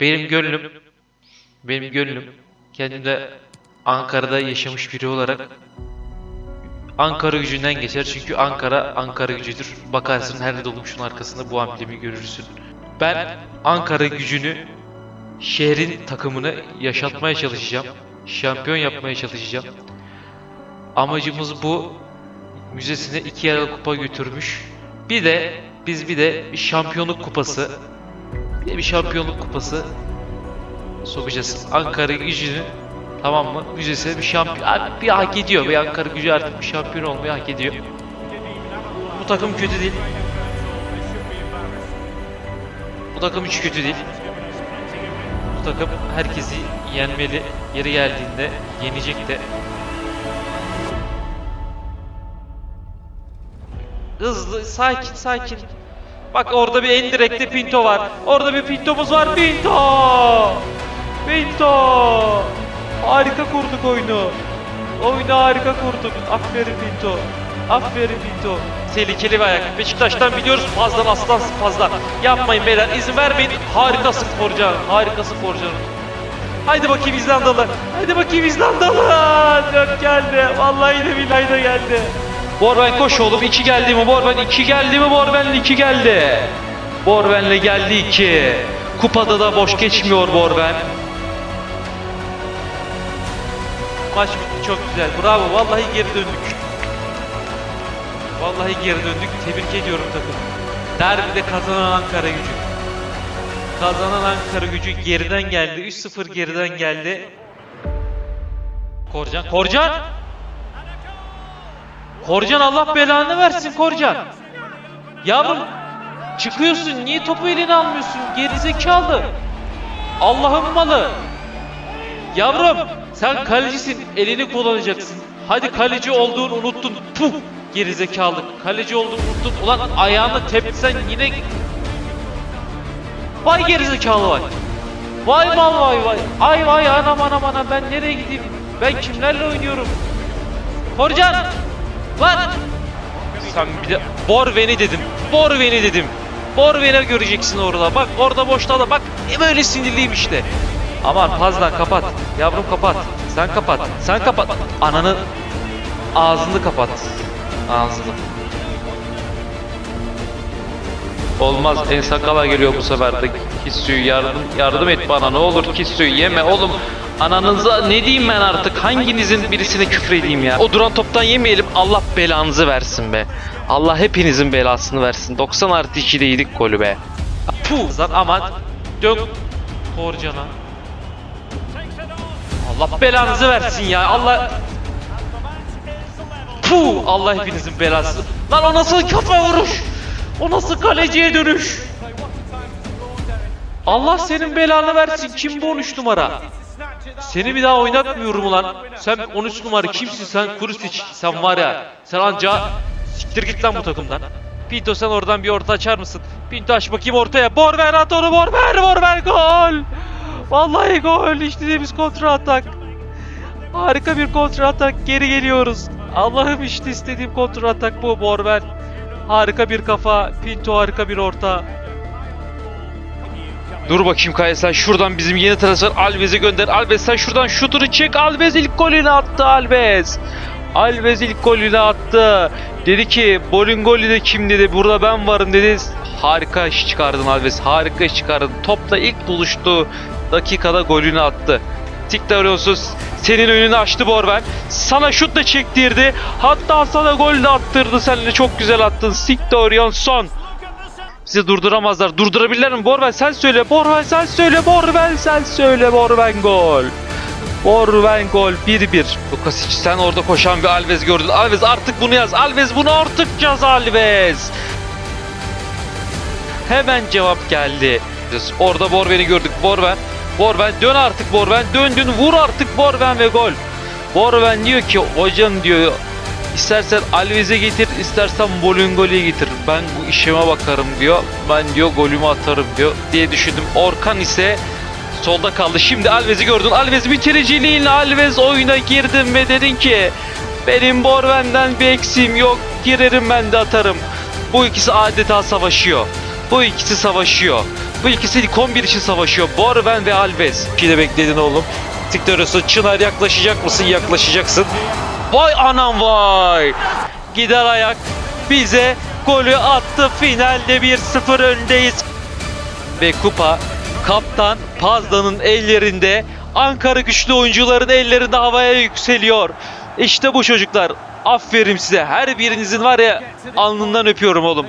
Benim gönlüm, benim gönlüm kendimde Ankara'da yaşamış biri olarak Ankara gücünden geçer. Çünkü Ankara, Ankara gücüdür. Bakarsın her dolmuşun arkasında bu amblemi görürsün. Ben Ankara gücünü, şehrin takımını yaşatmaya çalışacağım. Şampiyon yapmaya çalışacağım. Amacımız bu. Müzesine iki yarı kupa götürmüş. Bir de biz bir de şampiyonluk kupası bir şampiyonluk kupası sokacağız. Ankara gücünü tamam mı? Müzesine bir şampiyon bir hak ediyor. Bir Ankara gücü artık bir şampiyon olmayı hak ediyor. Bu takım kötü değil. Bu takım hiç kötü değil. Bu takım herkesi yenmeli. Yeri geldiğinde yenecek de. Hızlı, sakin, sakin. Bak orada bir en direkte Pinto var. Orada bir Pinto'muz var. Pinto! Pinto! Harika kurduk oyunu. Oyunu harika kurduk. Aferin Pinto. Aferin Pinto. Tehlikeli bir ayak. Beşiktaş'tan biliyoruz fazladan aslansın fazla. Yapmayın beyler izin vermeyin. Harikasın Forcan. Harikasın Forcan. Haydi bakayım İzlandalı. Haydi bakayım İzlandalı. Dört geldi. Vallahi de billahi de geldi. Borben koş oğlum. 2 geldi mi Borben? 2 geldi mi Borben'le 2 geldi. Borben'le geldi 2. Kupada da boş geçmiyor Borben. Maç bitti çok güzel. Bravo. Vallahi geri döndük. Vallahi geri döndük. Tebrik ediyorum takım. Derbide kazanan Ankara gücü. Kazanan Ankara gücü geriden geldi. 3-0 geriden geldi. Korcan. Korcan! Korcan Allah belanı versin Korcan. Yavrum çıkıyorsun niye topu eline almıyorsun gerizekalı. Allah'ın malı. Yavrum sen kalecisin elini kullanacaksın. Hadi kaleci olduğunu unuttun. Puh gerizekalı. Kaleci olduğunu unuttun. Ulan ayağını tepsen yine... Vay gerizekalı vay. Vay mal vay vay. Ay vay anam anam anam ben nereye gideyim? Ben kimlerle oynuyorum? Korcan! Lan! Sen bir de Borven'i dedim. Borven'i dedim. Borven'i göreceksin orada. Bak orada boşta da bak e böyle sinirliyim işte. Aman fazla kapat. Yavrum kapat. Sen kapat. Sen kapat. Ananı ağzını kapat. Ağzını. Olmaz. En sakala geliyor bu sefer de Kissu'yu yardım, yardım et bana ne olur Kissu'yu yeme oğlum. Ananıza ne diyeyim ben artık? Hanginizin birisine küfredeyim ya? O duran toptan yemeyelim. Allah belanızı versin be. Allah hepinizin belasını versin. 90 artı 2'de yedik golü be. Puh lan aman dök Korcan'a. Allah belanızı versin ya. Allah Puh Allah hepinizin belası. Lan o nasıl kafa vuruş o nasıl kaleciye dönüş? Allah senin belanı versin. Kim bu 13 numara? Seni bir daha oynatmıyorum ulan. Sen 13 numara kimsin sen Kurisic? Sen var ya. Sen anca siktir git lan bu takımdan. Pinto sen oradan bir orta açar mısın? Pinto aç bakayım ortaya. Borver at onu Borver. Borver gol. Vallahi gol. İstediğimiz kontra atak. Harika bir kontra atak. Geri geliyoruz. Allah'ım işte istediğim kontra atak bu Borver. Harika bir kafa. Pinto harika bir orta. Dur bakayım Kaya sen şuradan bizim yeni transfer Alves'i gönder. Alves sen şuradan şutunu çek. Alves ilk golünü attı Alves. Alves ilk golünü attı. Dedi ki Bolingoli de kim dedi. Burada ben varım dedi. Harika iş çıkardın Alves. Harika iş çıkardın. Topla ilk buluştuğu dakikada golünü attı. Tiktarosus senin önünü açtı Borben. Sana şut da çektirdi. Hatta sana gol de attırdı. Sen de çok güzel attın. Siktor son. Bizi durduramazlar. Durdurabilirler mi? Borben sen söyle. Borben sen söyle. Borben sen söyle. Borben gol. Borben gol 1-1. Lukasic sen orada koşan bir Alves gördün. Alves artık bunu yaz. Alves bunu artık yaz Alves. Hemen cevap geldi. Orada Borben'i gördük. Borben. Borben dön artık Borben. Döndün vur artık Borben ve gol. Borben diyor ki hocam diyor istersen Alves'e getir istersen Bolingoli'ye getir. Ben bu işime bakarım diyor. Ben diyor golümü atarım diyor diye düşündüm. Orkan ise solda kaldı. Şimdi Alves'i gördün. Alves bitiriciliğiyle Alves oyuna girdin ve dedin ki benim Borben'den bir eksiğim yok. Girerim ben de atarım. Bu ikisi adeta savaşıyor. Bu ikisi savaşıyor. Bu ikisi ilk 11 için savaşıyor. Borven ve Alves. İki de bekledin oğlum. Tiktoros'u Çınar yaklaşacak mısın? Yaklaşacaksın. Vay anam vay. Gider ayak bize golü attı. Finalde 1-0 öndeyiz. Ve kupa kaptan Pazda'nın ellerinde. Ankara güçlü oyuncuların ellerinde havaya yükseliyor. İşte bu çocuklar. Aferin size. Her birinizin var ya alnından öpüyorum oğlum.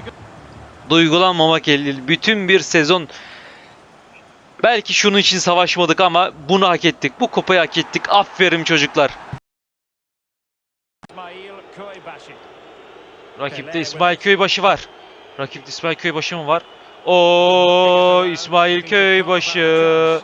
Duygulanmamak elde. Bütün bir sezon belki şunun için savaşmadık ama bunu hak ettik. Bu kupayı hak ettik. Aferin çocuklar. Rakipte İsmail Köybaşı var. Rakipte İsmail Köybaşı mı var? O İsmail Köybaşı.